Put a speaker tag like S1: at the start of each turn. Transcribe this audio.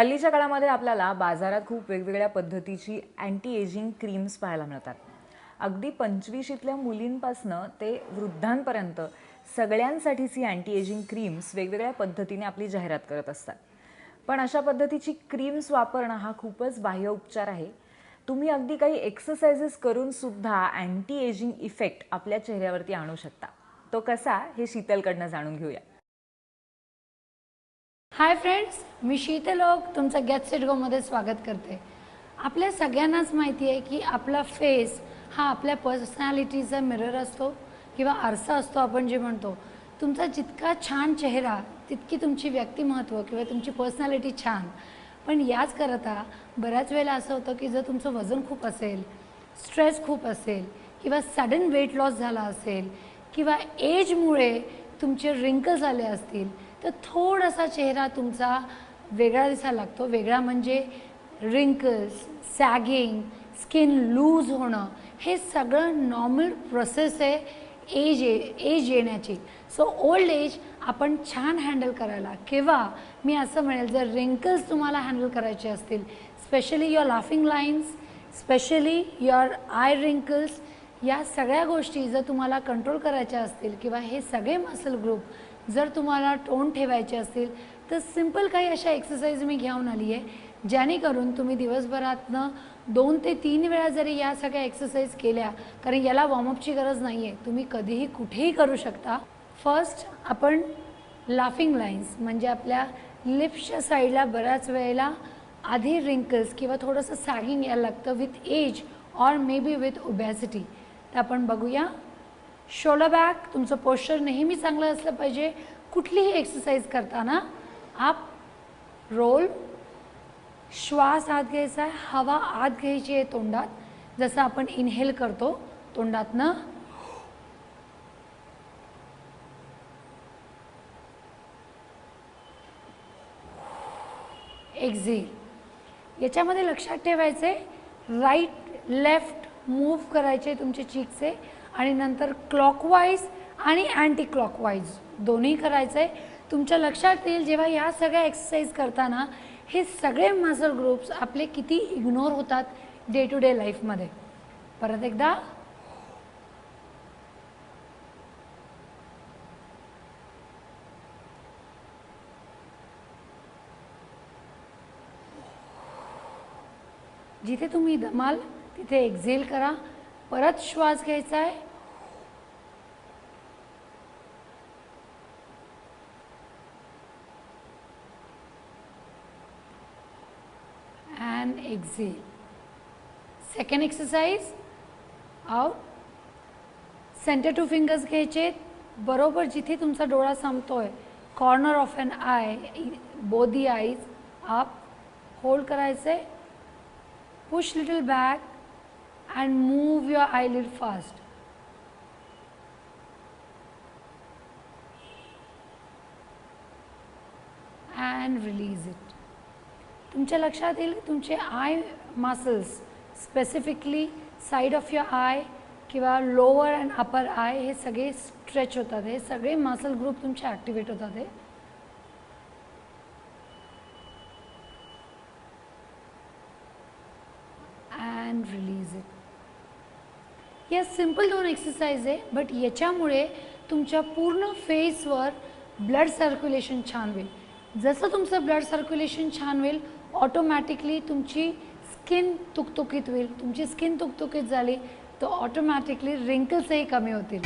S1: हल्लीच्या काळामध्ये आपल्याला बाजारात खूप वेगवेगळ्या पद्धतीची अँटी एजिंग क्रीम्स पाहायला मिळतात. अगदी पंचवीशीतल्या मुलींपासनं ते वृद्धांपर्यंत सगळ्यांसाठीची अँटी एजिंग क्रीम्स वेगवेगळ्या पद्धतीने आपली जाहिरात करत असतात. पण अशा पद्धतीची क्रीम्स वापरणं हा खूपच बाह्य उपचार आहे. तुम्ही अगदी काही एक्सरसाइजेस करून सुद्धा अँटी एजिंग इफेक्ट आपल्या चेहऱ्यावरती आणू शकता. तो कसा हे शीतलकडनं जाणून घेऊया.
S2: हाय फ्रेंड्स मी शीतलोक तुमचं गॅट सेट गोमध्ये स्वागत करते. आपल्या सगळ्यांनाच माहिती आहे की आपला फेस हा आपल्या पर्सनॅलिटीचा मिरर असतो किंवा आरसा असतो आपण जे म्हणतो. तुमचा जितका छान चेहरा तितकी तुमची व्यक्तिमत्व किंवा तुमची पर्सनॅलिटी छान. पण याच करता बऱ्याच वेळेला असं होतं की जर तुमचं वजन खूप असेल स्ट्रेस खूप असेल किंवा सडन वेट लॉस झाला असेल किंवा एजमुळे तुमचे रिंकल्स आले असतील तर थोडासा चेहरा तुमचा वेगळा दिसायला लागतो. वेगळा म्हणजे रिंकल्स सॅगिंग स्किन लूज होणं हे सगळं नॉर्मल प्रोसेस आहे एज एज येण्याची. सो ओल्ड एज आपण छान हँडल करायला. किंवा मी असं म्हणेल जर रिंकल्स तुम्हाला हँडल करायचे असतील specially your laughing lines specially your eye wrinkles या सगळ्या गोष्टी जर तुम्हाला कंट्रोल करायच्या असतील किंवा हे सगळे मसल ग्रुप जर तुम्हाला टोन ठेवायचे असतील तर सिंपल काही अशा एक्सरसाइज मी घेऊन आली आहे जेणेकरून तुम्ही दिवसभरातनं दोन ते तीन वेळा जरी या सगळ्या एक्सरसाइज केल्या कारण याला वॉर्मअपची गरज नाही आहे तुम्ही कधीही कुठेही करू शकता. फर्स्ट आपण लाफिंग लाईन्स म्हणजे आपल्या लिप्सच्या साईडला बऱ्याच वेळेला आधी रिंकल्स किंवा थोडंसं सॅगिंग यायला लागतं with age or maybe with obesity तर आपण बघूया. शोल्डर बॅक तुमचं पोश्चर नेहमी चांगलं असलं पाहिजे. कुठलीही एक्सरसाइज करताना आप रोल श्वास आत घ्यायचा आहे हवा आत घ्यायची आहे तोंडात. जसं आपण इनहेल करतो तोंडातनं. एक्झेल याच्यामध्ये लक्षात ठेवायचे राईट लेफ्ट मूव्ह करायचे तुमचे चीकचे आणि नंतर क्लॉकवाईज आणि अँटी क्लॉकवाईज दोन्ही करायचे तुमच्या लक्षात येईल जेव्हा या सगळ्या एक्सरसाइज करताना हे सगळे मसल ग्रुप्स आपले किती इग्नोर होतात डे टू डे लाईफमध्ये परत एकदा. जिथे तुम्ही दमाल तिथे एक्झेल करा. परत श्वास घ्यायचा आहे. And exhale. Second exercise. Out. Centre two fingers घ्यायचे. बरोबर जिथे तुमचा डोळा संपतोय corner of an eye both eyes up hold करायचे. Push little back and move your eyelid fast and release it तुमच्या लक्षात येईल तुमचे eye muscles specifically side of your eye किंवा लोअर अँड अपर आय हे सगळे स्ट्रेच होतात. हे सगळे मसल ग्रुप तुमचे ॲक्टिवेट होतात हे. अँड रिलीज इट या सिंपल दोन एक्सरसाइज आहे बट याच्यामुळे तुमच्या पूर्ण फेसवर ब्लड सर्क्युलेशन छान होईल. जसं तुमचं ब्लड सर्क्युलेशन छान होईल ऑटोमॅटिकली तुमची स्किन तुकतुकीत होईल. तुमची स्किन तुकतुकीत झाली तर ऑटोमॅटिकली रिंकल्सही कमी होतील.